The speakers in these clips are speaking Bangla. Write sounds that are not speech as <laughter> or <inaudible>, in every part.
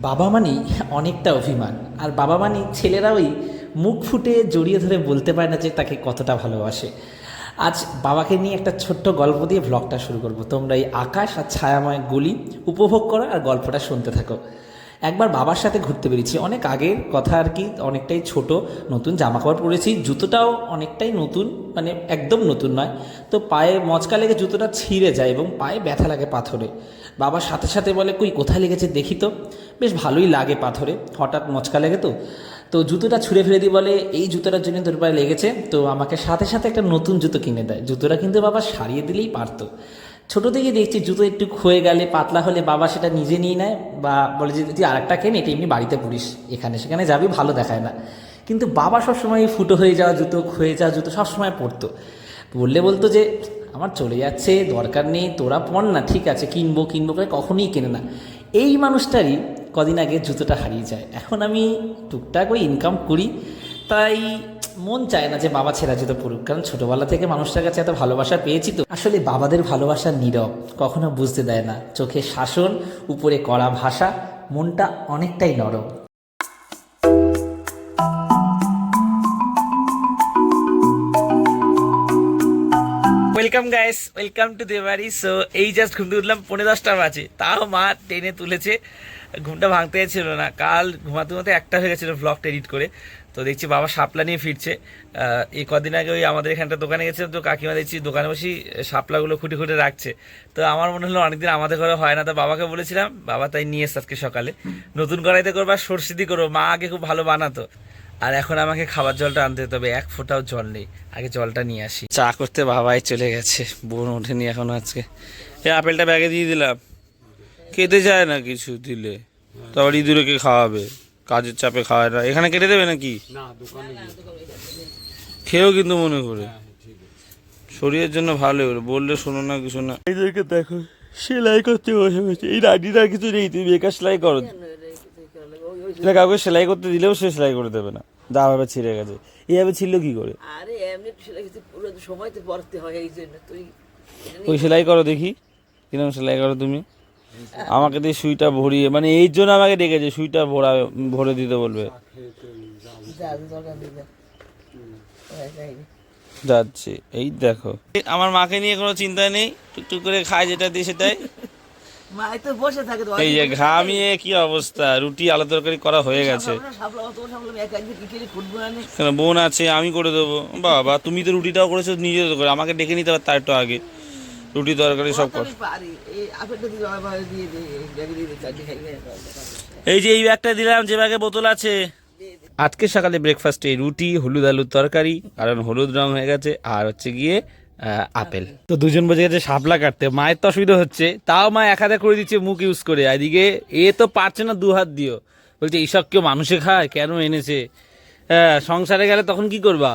বাবা মানেই অনেকটা অভিমান। আর বাবা মানি ছেলেরাওই মুখ ফুটে জড়িয়ে ধরে বলতে পারে না যে তাকে কতটা ভালোবাসে। আজ বাবাকে নিয়ে একটা ছোট্ট গল্প দিয়ে ভ্লগটা শুরু করব। তোমরা এই আকাশ আর ছায়াময় গলি উপভোগ করো আর গল্পটা শুনতে থাকো। একবার বাবার সাথে ঘুরতে বেরিয়েছি। অনেক আগের কথা আর কি, অনেকটাই ছোট, নতুন জামা কাপড় পরেছি। জুতোটাও অনেকটাই নতুন মানে একদম নতুন নয়। তো পায়ে মচকা লেগে জুতোটা ছিঁড়ে যায় এবং পায়ে ব্যথা লাগে পাথরে। বাবার সাথে সাথে বলে, কই, কোথায় লেগেছে দেখি তো। বেশ ভালোই লাগে পাথরে, হঠাৎ মচকা লেগে তো। তো জুতোটা ছুঁড়ে ফেলে দিয়ে বলে, এই জুতোটার জন্য তোর পায়ে লেগেছে, তো আমাকে সাথে সাথে একটা নতুন জুতো কিনে দেয়। জুতোটা কিন্তু বাবা সারিয়ে দিলেই পারতো। ছোটো থেকে দেখছি জুতো একটু ক্ষয়ে গেলে, পাতলা হলে বাবা সেটা নিজে নিয়ে নেয় বা বলে যে, তুই আরেকটা কেন? এটা এমনি বাড়িতে পড়িস এখানে সেখানে যাবি, ভালো দেখায় না। কিন্তু বাবা সবসময় ফুটো হয়ে যাওয়া জুতো, ক্ষয়ে যাওয়া জুতো সবসময় পরতো। বললে বলতো যে, আমার চলে যাচ্ছে, দরকার নেই, তোরা পর না, ঠিক আছে, কিনবো কিনবো, করে কখনোই কেনে না। এই মানুষটারই কদিন আগে জুতোটা হারিয়ে যায়। এখন আমি টুকটাক ওই ইনকাম করি, তাই মন চায় না যে বাবা ছেঁড়া জুতো পড়ুক, কারণ ছোটবেলা থেকে মানুষটার কাছে এত ভালোবাসা পেয়েছি তো। আসলে বাবাদের ভালোবাসা নীরব, কখনো বুঝতে দেয় না। চোখে শাসন, উপরে কড়া ভাষা, মনটা অনেকটাই নরম। Welcome guys welcome to Debari so এই জাস্ট ঘুমতে উঠলাম পনেরো দশটা বাজে তাও মা টেনে তুলেছে। ঘুমটা ভাঙতে ছিল না। কাল ঘুমাতে ঘুমাতে একটা হয়ে গেছিল ব্লগটা এডিট করে। তো দেখছি বাবা শাপলা নিয়ে ফিরছে। এই কদিন আগে ওই আমাদের এখানটা দোকানে গেছিলাম, তো কাকিমা দেখছি দোকানে বসেই শাপলাগুলো খুঁটে খুঁটে রাখছে। তো আমার মনে হলো অনেকদিন আমাদের ঘরে হয় না, তো বাবাকে বলেছিলাম, বাবা, তাই নিয়ে এসে আজকে সকালে। নতুন কড়াইতে করব আর সরষে দিয়ে করব। মা আগে খুব ভালো বানাতো। আর এখন আমাকে খাবার জলটা আনতে হবে, এক ফোঁটাও জল নেই। আগে জলটা নিয়ে আসি। চা করতে বাবাই চলে গেছে, বোন ওঠেনি এখনও আজকে। এই আপেলটা ব্যাগে দিয়ে দিলাম। খেতে চায় না কিছু দিলে। তারপর ইঁদুরকে খাওয়াবে। কাজের চাপে খাওয়ায় না এখানে কেটে দেবে নাকি? খেয়েও কিন্তু মনে করে। শরীরের জন্য ভালো হলো বললে শোনো না কিছু না। এদেরকে দেখো সেলাই করতে বসে বসে। এই রাডিটার কিছু নেই তুমি বেকার সেলাই করো। এটা কাউকে সেলাই করতে দিলেও সে সেলাই করে দেবে না। দা ভাবে ছিঁড়ে গেছে। এইভাবে ছিল কি করে? আরে এমনি পুরো সময় তো পড়তে হয় এই জন্য তুই ওই সেলাই করো দেখি। কীরকম সেলাই করো তুমি? আমাকে দিয়ে সুইটা ভরিয়ে মানে এই জন্য আমাকে ডেকেছে সুইটা ভরা ভরে দিতে বলবে। যাচ্ছে এই দেখো। আমার মাকে নিয়ে কোনো চিন্তা নেই টুকটুক করে খায় যেটা দিয়ে সেটাই। এই যে ঘামিয়ে কি অবস্থা রুটি আলু তরকারি করা হয়ে গেছে। বোন আছে আমি করে দেবো। বাবা তুমি তো রুটিটাও করেছ নিজে করে আমাকে ডেকে নিতে হবে তার একটু আগে। রুটি তরকারি সব কর। এই যে এই ব্যাগটা দিলাম, যে ব্যাগে বোতল আছে। আজকে সকালে ব্রেকফাস্টে রুটি, হলুদ আলুর তরকারি, কারণ হলুদ রং হয়ে গেছে, আর হচ্ছে গিয়ে আপেল। তো দুজন বসে গেছে শাপলা কাটতে। মায়ের তো অসুবিধা হচ্ছে, তাও মা এক হাতে করে দিচ্ছে, মুখ ইউজ করে। এদিকে এ তো পারছে না দু হাত দিও বলছে, এইসব কেউ মানুষে খায়? কেন এনেছে? হ্যাঁ সংসারে গেলে তখন কি করবা?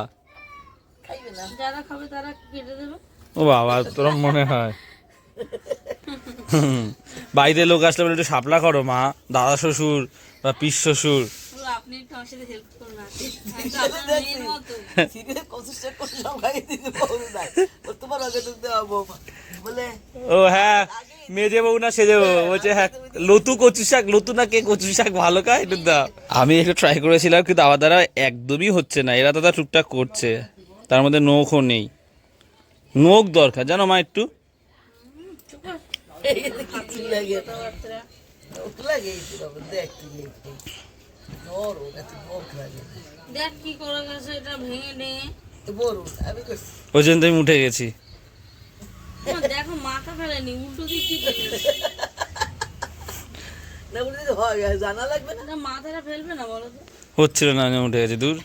খাবে তারা কেটে দেবে। ও বাবা তোর মনে হয়। হুম। বাড়িতে লোক আসলে বলে একটু সাপলা করো মা। দাদা শ্বশুর বা পিস শ্বশুর। ও হ্যাঁ মেজে বউ না সেজে বউ। বলছে হ্যাঁ লতু কচু শাক লতু না কে কচু শাক ভালো খায়? একটু দাও। আমি একটু ট্রাই করেছিলাম কিন্তু আমার দ্বারা একদমই হচ্ছে না। এরা তো তা টুকটাক করছে। তার মধ্যে নোখও নেই। নোখ দরকার জানো মা একটু? ওই জন্য তো আমি উঠে গেছি। দেখো মাথা ফেলেনি উল্টো হয় জানা লাগবে না মাথাটা ফেলবে না বলো তো? হচ্ছিল না আমি উঠে গেছি দূর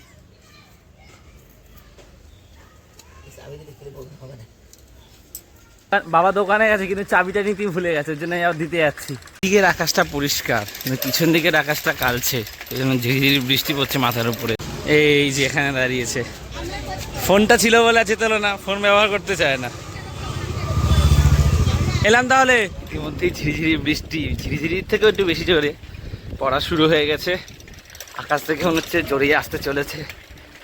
আমি যদি খেলে বলতে হবে না বাবা দোকানে গেছে, কিন্তু চাবিটা নিতেই ভুলে গেছে জন্য দিতে যাচ্ছি। দিকের আকাশটা পরিষ্কার, কিন্তু পিছন দিকের আকাশটা কালছে, এই জন্য ঝিরিঝিরি বৃষ্টি পড়ছে মাথার উপরে। এই যে এখানে দাঁড়িয়েছে। ফোনটা ছিল বলে আছে তোলো না, ফোন ব্যবহার করতে চায় না। এলাম তাহলে। ইতিমধ্যেই ঝিরিঝিরি বৃষ্টি, ঝিরিঝিরির থেকেও একটু বেশি জোরে পড়া শুরু হয়ে গেছে। আকাশ থেকে মনে হচ্ছে জড়িয়ে আসতে চলেছে।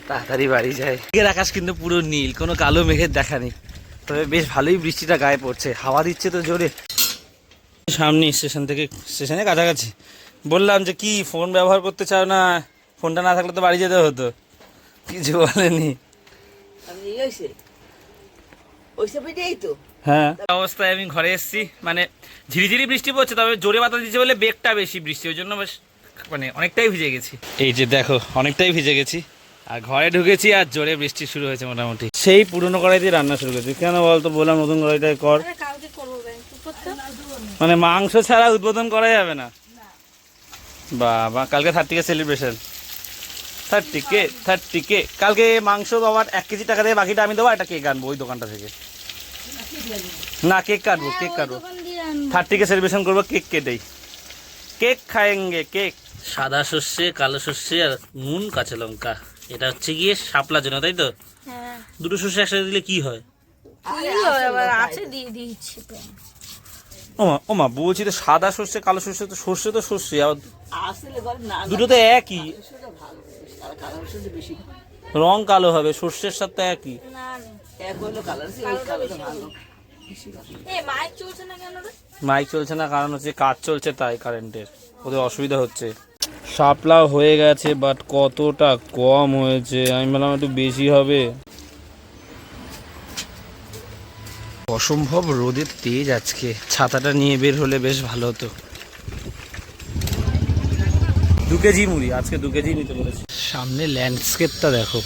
তাড়াতাড়ি বাড়ি যায়। দিকের আকাশ কিন্তু পুরো নীল, কোনো কালো মেঘের দেখা নেই। তবে বেশ ভালোই বৃষ্টিটা গায়ে পড়ছে। হাওয়া দিচ্ছে তো জোরে। সামনে স্টেশন থেকে স্টেশনে কাছাকাছি। বললাম যে কি ফোন ব্যবহার করতে চাও না? ফোনটা না থাকলে তো বাড়ি যেতে হতো। কিছু বলেনি। হ্যাঁ। অবস্থায় আমি ঘরে এসেছি মানে ঝিরিঝিরি বৃষ্টি পড়ছে তবে জোরে বাতাস দিচ্ছে বলে বেগটা বেশি বৃষ্টি। ওই জন্য বেশ মানে অনেকটাই ভিজে গেছি। এই যে দেখো অনেকটাই ভিজে গেছি। আর ঘরে ঢুকেছি আর জোরে বৃষ্টি শুরু হয়েছে মোটামুটি। সেই পুরনো কড়াই দিয়ে রান্না শুরু করেছি। কেন বলতো বললাম নতুন কড়াইটাই কর। মানে মাংস ছাড়া উদ্বোধন করা যাবে না। বাবা কালকে thirty K celebration thirty K thirty K. কালকে মাংস বাবার এক কেজি টাকা দিয়ে বাকিটা আমি দেবো একটা কেক আনব ওই দোকানটা থেকে। না কেক কাটবো কেক কাটবো। আনব। থার্টিকে সেলিব্রেশন করব কেক কেটেই। কেক খায়েঙ্গে কেক। সাদা সর্ষে কালো সর্ষে আর নুন কাঁচা লঙ্কা। এটা হচ্ছে গিয়ে শাপলার জন্য তাই তো? হ্যাঁ। দুটো সর্ষে একসাথে দিলে কি হয়? হয় ওমা ওমা বলছি তো সাদা সর্ষে কালো সর্ষে তো সর্ষে তো সর্ষে আবার আসলে ঘরে না দুটো তো একই। রং কালো হবে সর্ষের সাথে একই। না না। এক হলো কালার সে ওই কালারটা ভালো। এ মাইক চলছে না কেন রে? মাইক চলছে না কারণ হচ্ছে কাজ চলছে তাই কারেন্টের ওদের অসুবিধা হচ্ছে। শাপলা হয়ে গেছে বাট কতটা কম হয়েছে? আমি বললাম একটু বেশি হবে। অসম্ভব রোদের তেজ আজকে। ছাতাটা নিয়ে বের হলে বেশ ভালো হতো। দু কেজি মুড়ি আজকে দু কেজি নিতে বলেছি। সামনে ল্যান্ডস্কেপটা দেখো।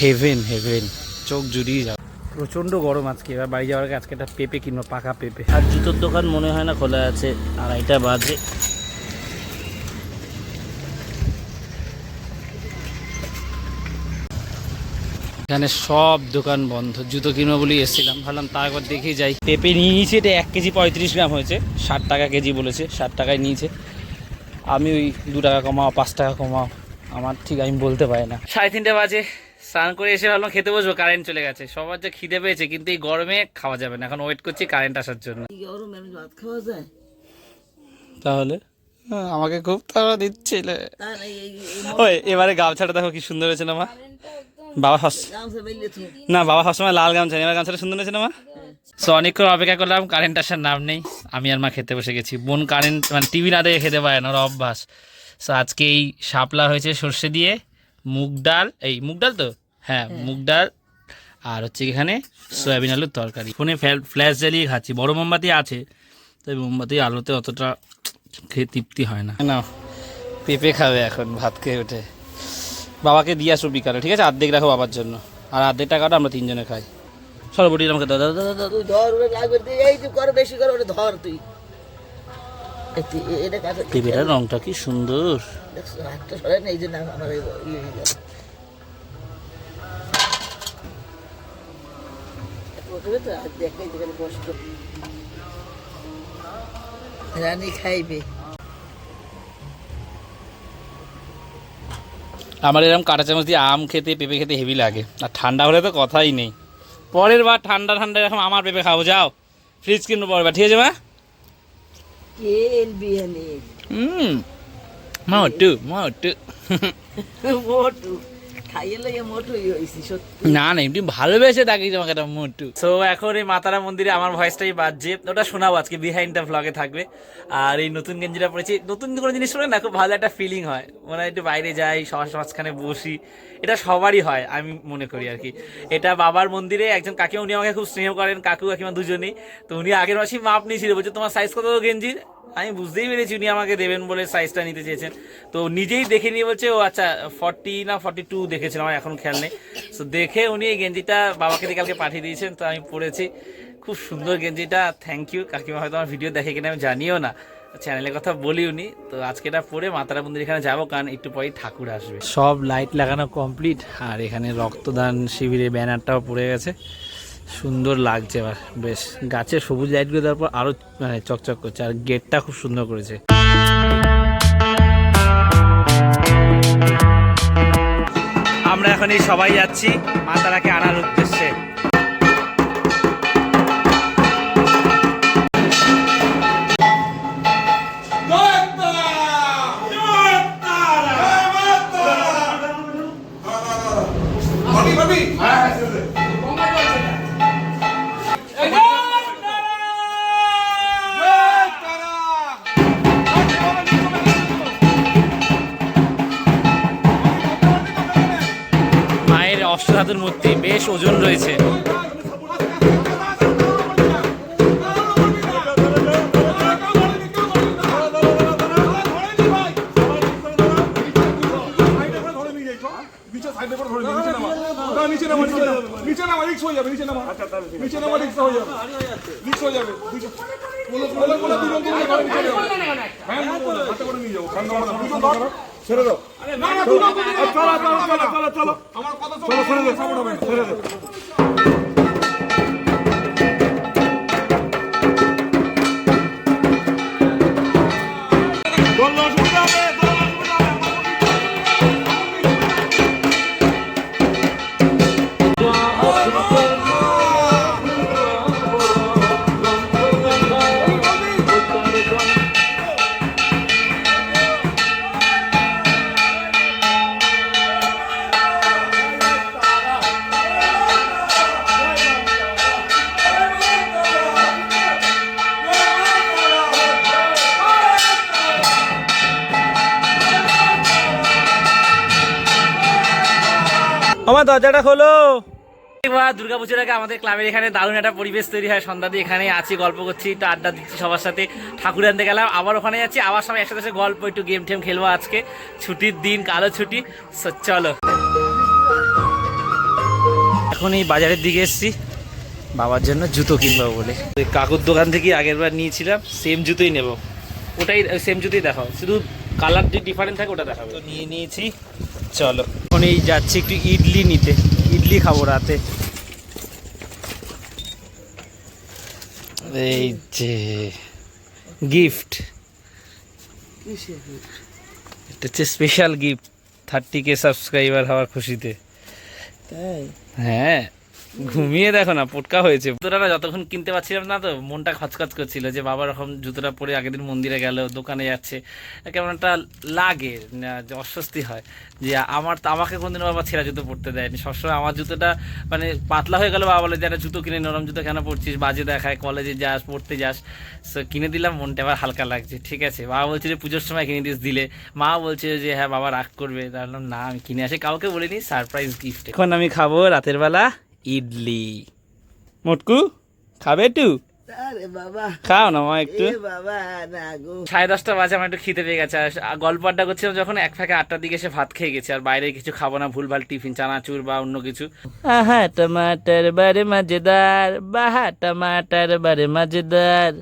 হেভেন হেভেন চোখ জুড়িয়ে যাও। প্রচণ্ড গরম আজকে। এবার বাড়ি যাওয়ার আগে আজকে একটা পেঁপে কিনবো পাকা পেঁপে। আর জুতোর দোকান মনে হয় না খোলা আছে। আড়াইটা বাজে। এখানে সব দোকান বন্ধ। জুতো কিনবো বলেই এসেছিলাম। ভাবলাম তা একবার দেখেই যাই। পেঁপে নিয়ে নিয়েছি এটা এক কেজি পঁয়ত্রিশ গ্রাম হয়েছে। ষাট টাকা কেজি বলেছে ষাট টাকায় নিয়েছে। আমি ওই দু টাকা কমাও পাঁচ টাকা কমাও। আমার ঠিক আমি বলতে পারি না। সাড়ে তিনটে বাজে স্নান করে এসে ভাবলাম খেতে বসবো কারেন্ট চলে গেছে। সবার যে খিদে পেয়েছে কিন্তু এই গরমে খাওয়া যাবে না। এখন ওয়েট করছি কারেন্ট আসার জন্য। কি ভাত খাওয়া যায়? তাহলে? হ্যাঁ, আমাকে খুব তাড়া দিচ্ছিলে। এবারে গামছাটা দেখো কি সুন্দর হয়েছে না মা? বাবা সস- না বাবা সবসময় লাল গামছা এবার গামছাটা সুন্দর হয়েছে না মা? সো অনেকক্ষণ অপেক্ষা করলাম কারেন্ট আসার নাম নেই। আমি আর মা খেতে বসে গেছি। বোন কারেন্ট মানে টিভি না দেখে খেতে পারে না ওর অভ্যাস। সো আজকে এই শাপলা হয়েছে সর্ষে দিয়ে মুগ ডাল এই মুগ ডাল তো? হ্যাঁ মুগ ডাল আর হচ্ছে এখানে সয়াবিন আলুর তরকারি। ফোনে ফ্ল্যাশ জ্বালিয়ে খাচ্ছি। বড় মোমবাতি আছে তবে মোমবাতি আলোতে অতটা খেয়ে তৃপ্তি হয় না। না পেঁপে খাবে এখন ভাত খেয়ে উঠে। বাবাকে দিয়ে আসো বিকালে ঠিক আছে? অর্ধেক রাখো বাবার জন্য। আর অর্ধেক টাকাটা আমরা তিনজনে খাই। সরবটি আমাকে দাদা দাদা দাদা তুই ধর ওরে লাগবে। তুই এই তুই কর বেশি কর ওরে ধর তুই। কাছে রংটা কি সুন্দর। হাতটা সরে না এই জন্য আমার ইয়ে হয়ে কষ্ট রানী খাইবে। আমার এরকম কাঁটা চামচ দিয়ে আম খেতে পেঁপে খেতে হেভি লাগে। আর ঠান্ডা হলে তো কথাই নেই। পরের বার ঠান্ডা ঠান্ডা এরকম আমার পেঁপে খাব যাও। ফ্রিজ কিনবো পরের বার ঠিক আছে মা? হুম মা একটু মা একটু <laughs> না না এমনি ভালোবেসে ডাকি তোমাকে একটা মোটু। সো এখন এই মাতারা মন্দিরে আমার ভয়েসটাই বাজছে। ওটা শোনাবো আজকে বিহাইন্ড দ্য ভ্লগে থাকবে। আর এই নতুন গেঞ্জিটা পরেছি। নতুন কোনো জিনিস শুনে না খুব ভালো একটা ফিলিং হয়। মনে হয় একটু বাইরে যাই সবার মাঝখানে বসি। এটা সবারই হয় আমি মনে করি আর কি। এটা বাবার মন্দিরে একজন কাকিমা উনি আমাকে খুব স্নেহ করেন কাকু কাকিমা দুজনেই। তো উনি আগের মাসেই মাপ নিয়েছিল বলছে তোমার সাইজ কত গেঞ্জির? আমি বুঝতেই পেরেছি উনি আমাকে দেবেন বলে সাইজটা নিতে চেয়েছেন। তো নিজেই দেখে নিয়ে বলছে, ও আচ্ছা ফর্টি না ফর্টি টু দেখেছিলাম আমার এখন খেয়াল নেই। তো দেখে উনি এই গেঞ্জিটা বাবাকে দিয়ে কালকে পাঠিয়ে দিয়েছেন, তো আমি পড়েছি খুব সুন্দর গেঞ্জিটা থ্যাংক ইউ কাকিমা হয়তো আমার ভিডিও দেখে কিনা আমি জানিও না। চ্যানেলের কথা বলি উনি। তো আজকে এটা পরে মাতারা মন্দির এখানে যাব, কারণ একটু পরেই ঠাকুর আসবে। সব লাইট লাগানো কমপ্লিট আর এখানে রক্তদান শিবিরে ব্যানারটাও পড়ে গেছে। সুন্দর লাগছে এবার, বেশ। গাছের সবুজ লাইটগুলো দেওয়ার পর আরও মানে চকচক করছে, আর গেটটা খুব সুন্দর করেছে। আমরা এখন এই সবাই যাচ্ছি মাতারাকে আনার উদ্দেশ্যে। হয়ে যাবে, নিচে নামা। নিচে নামা, রিক্সা হয়ে যাবে। রিক্স হয়ে যাবে। দুজন দুজন করে নিচে যাবে। হ্যাঁ, হাতে করে নিয়ে যাব। ধরো। ছেড়ে দাও। আমার দরজাটা খোলো। দুর্গা পুজোর আগে আমাদের ক্লাবের এখানে দারুণ একটা পরিবেশ তৈরি হয়। সন্ধ্যা দিয়ে এখানে আছি গল্প করছি একটু আড্ডা দিচ্ছি সবার সাথে। ঠাকুর আনতে গেলাম আবার ওখানে যাচ্ছি। আবার সবাই একসাথে গল্প একটু গেম টেম খেলব আজকে। ছুটির দিন কালো ছুটি। চলো। এখন এই বাজারের দিকে এসেছি। বাবার জন্য জুতো কিনবো বলে। কাকুর দোকান থেকে আগের বার নিয়েছিলাম সেম জুতোই নেব। ওটাই সেম জুতোই দেখাও। শুধু কালার যে ডিফারেন্ট থাকে ওটা দেখাবে। তো নিয়ে নিয়েছি। চলো। এখন এই যাচ্ছি একটু ইডলি নিতে। ইডলি খাব রাতে। এই যে গিফট এটা হচ্ছে special gift thirty K subscriber হওয়ার খুশিতে। তাই? হ্যাঁ। ঘুমিয়ে দেখো না পটকা হয়েছে। জুতোটা না যতক্ষণ কিনতে পারছিলাম না তো মনটা খচখচ করছিল যে বাবা রকম জুতোটা পরে আগের দিন মন্দিরে গেল দোকানে যাচ্ছে। কেমন একটা লাগে যে অস্বস্তি হয়। যে আমার আমাকে কোনদিনও বাবা ছেঁড়া জুতো পরতে দেয়নি। সবসময় আমার জুতোটা মানে পাতলা হয়ে গেল বাবা বলে যে একটা জুতো কিনে নরম জুতো কেন পরছিস? বাজে দেখায় কলেজে যাস পড়তে যাস। সো কিনে দিলাম মনটা আবার হালকা লাগছে। ঠিক আছে বাবা বলছে যে পুজোর সময় কিনে দিস দিলে। মা বলছে যে হ্যাঁ বাবা রাগ করবে। তাহলে বললাম, না আমি কিনে আসি। কাউকে বলিনি সারপ্রাইজ গিফট এখন আমি খাব রাতের বেলা। ইডলি। মোটকু খাবে একটু? আরে বাবা। খাও না মা একটু। বাবা সাড়ে দশটা বাজে আমার একটু খিদে পেয়ে গেছে। আর আর গল্প আড্ডা করছিলাম যখন এক ফাঁকে আটটার দিকে এসে ভাত খেয়ে গেছে আর বাইরে কিছু খাব না ভুলভাল টিফিন চানাচুর বা অন্য কিছু। আহা টমাটার বারে মজেদার বাহা টমাটার বারে মজেদার।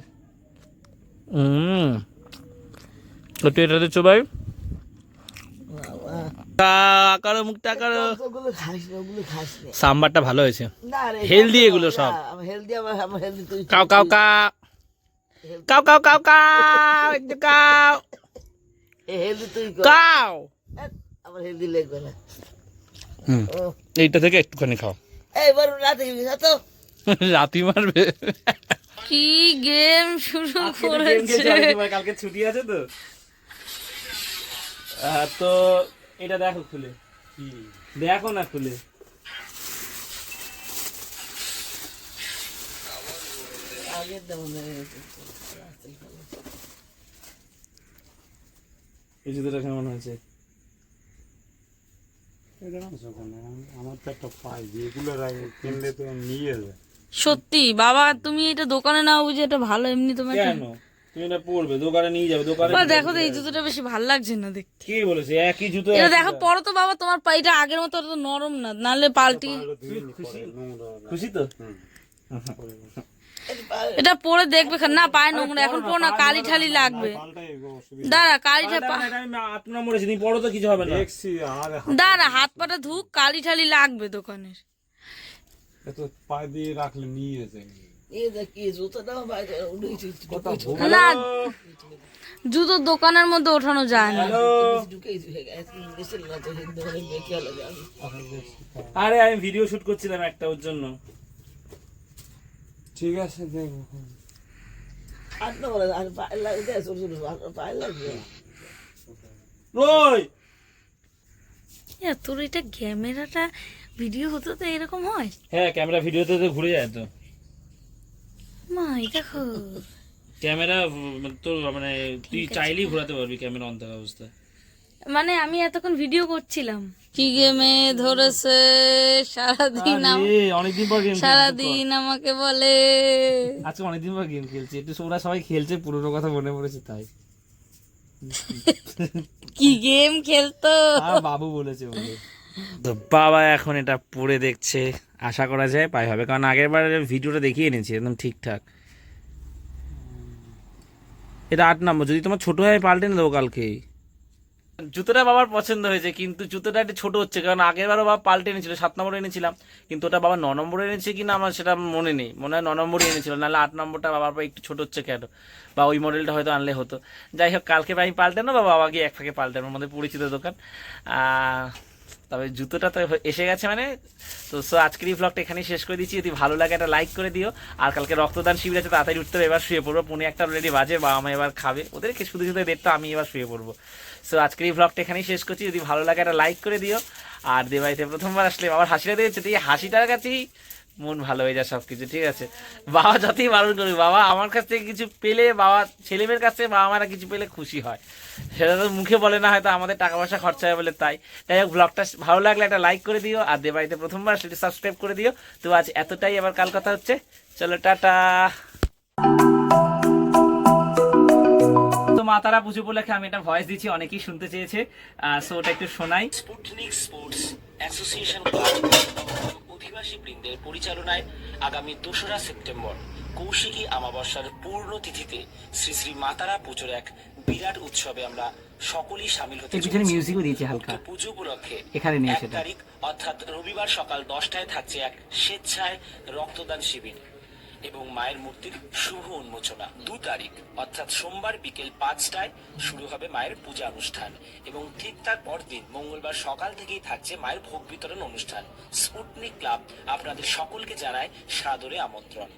হুম একটু এটাতে চোবাই। করো মুখটা করো ওগুলো খাস না ওগুলো খাস না। সাম্বারটা ভালো হয়েছে। না রে Healthy এগুলো সব। হেলদি আমার আমার হেলদি তুই কাউ কাউ কাউ। কাউ কাউ কাউ কাউ একটু কাউ। হেলদি তুই কর। কাউ। আমার হেলদি লাগবে না। হুম। এইটা থেকে একটুখানি খাও। <laughs> এই রাতে গেবি তো? রাতি মারবে। কি গেম শুরু করেছে। কালকে ছুটি আছে তো? তো এটা দেখো খুলে। দেখো না খুলে। আগে দেবো না এই জুতোটা কেমন হয়েছে সত্যি? বাবা তুমি এটা দোকানে নাও বুঝে এটা ভালো এমনি তোমার কেন? তুমি এটা পড়বে দোকানে নিয়ে যাবে দোকানে বাবা দেখো তো এই জুতোটা বেশি ভালো লাগছে না দেখতে। কে বলেছে? একই জুতো এটা দেখো। পরো তো বাবা তোমার আগের মতো অত নরম না নাহলে পাল্টি। খুশি? তো? এটা পরে দেখবে না পায়ে নোংরা এখন পরো না কালি ঠালি লাগবে। দাঁড়া কালি তো কিছু হবে না। দাঁড়া হাত পাটা ধুক কালি ঠালি লাগবে দোকানের। এত পা দিয়ে রাখলে নিয়ে যায়। দেখ না জুতো দোকানের মধ্যে ওঠানো যায় না। আরে আমি ভিডিও শুট করছিলাম একটা ওর জন্য। ঠিক আছে এ, তোর এটা ক্যামেরাটা ভিডিও হতো তো এরকম হয়? হ্যাঁ ক্যামেরা ভিডিওতে তো ঘুরে যায় তো। মা দেখো ক্যামেরা তোর মানে তুই চাইলেই ঘোরাতে পারবি ক্যামেরা অন থাকা অবস্থায়। মানে আমি এতক্ষণ ভিডিও করছিলাম। কি গেমে ধরেছে? সারাদিন অনেকদিন পর গেম সারাদিন আমাকে বলে। আজকে অনেকদিন পর গেম খেলছি একটু ওরা সবাই খেলছে পুরোনো কথা মনে পড়েছে তাই। কি গেম খেলতো? বাবু বলেছে বলে তো বাবা এখন এটা পরে দেখছে, আশা করা যায় পাই হবে। কারণ আগের বার ভিডিওটা দেখিয়ে এনেছি, একদম ঠিকঠাক। এটা আট নম্বর, যদি তোমার ছোট হয় পাল্টে না দেবো কালকেই জুতোটা বাবার পছন্দ হয়েছে, কিন্তু জুতোটা একটু ছোট হচ্ছে, কারণ আগের বারও বাবা পাল্টে এনেছিল, সাত নম্বর এনেছিলাম। কিন্তু ওটা বাবা ন নম্বর এনেছে কিনা আমার সেটা মনে নেই, মনে হয় ন নম্বরই এনেছিল, নাহলে আট নম্বরটা বাবার একটু ছোট হচ্ছে কেন? বা ওই মডেলটা হয়তো আনলে হতো। যাই হোক, কালকে আমি পাল্টে না বাবা গিয়ে এক ফাঁকে পাল্টানো আমাদের পরিচিত দোকান। তবে জুতোটা তো এসে গেছে মানে। তো সো আজকের এই ব্লগটা এখানেই শেষ করে দিচ্ছি। যদি ভালো লাগে একটা লাইক করে দিও। আর কালকে রক্তদান শিবির আছে, তাড়াতাড়ি উঠতে হবে, এবার শুয়ে পড়ব। পুনে একটা অলরেডি বাজে, বাবা মা এবার খাবে। ওদেরকে শুধু শুধু দেখতো আমি এবার শুয়ে পড়ব। সো আজকের এই ব্লগটা এখানেই শেষ করছি। যদি ভালো লাগে একটা লাইক করে দিও। আর দেবাইতে প্রথমবার আসলে আবার হাসিটা দিয়েছে এই হাসিটার কাছেই মন ভালো হয়ে যায় সব কিছু ঠিক আছে? বাবা যতই বারণ করবে বাবা আমার কাছ থেকে কিছু পেলে বাবা ছেলে মেয়ের কাছ থেকে বাবা মারা কিছু পেলে খুশি হয়। সেটা তো মুখে বলে না, হয়তো আমাদের টাকা পয়সা খরচা হয় বলে তাই। যাই হোক ব্লগটা ভালো লাগলে একটা লাইক করে দিও, আর দেবাইতে প্রথমবার সেটি সাবস্ক্রাইব করে দিও। তো আজ এতটাই আবার কাল কথা হচ্ছে। চলো, টাটা! তো মাতারা পুজো উপলক্ষে আমি একটা ভয়েস দিচ্ছি, অনেকেই শুনতে চেয়েছে। সো ওটা একটু শোনাই। স্পুটনিক স্পোর্টস অ্যাসোসিয়েশন অধিবাসী বৃন্দের পরিচালনায় আগামী দোসরা সেপ্টেম্বর কৌশিকী আমাবস্যার পূর্ণ তিথিতে শ্রী শ্রী মাতারা পুজোর এক বিরাট উৎসবে আমরা সকলেই সামিল হতে পিছনে মিউজিকও দিয়েছে হালকা। পুজো উপলক্ষে এখানে নিয়ে সেটা। তারিখ অর্থাৎ রবিবার সকাল দশটায় থাকছে এক স্বেচ্ছায় রক্তদান শিবির। এবং মায়ের মূর্তির শুভ উন্মোচনা দু তারিখ, অর্থাৎ সোমবার বিকেল পাঁচটায় শুরু হবে মায়ের পূজা অনুষ্ঠান এবং ঠিক তার পরদিন, মঙ্গলবার সকাল থেকেই থাকছে মায়ের ভোগ বিতরণ অনুষ্ঠান। স্পুটনিক ক্লাব আপনাদের সকলকে জানায় সাদরে আমন্ত্রণ।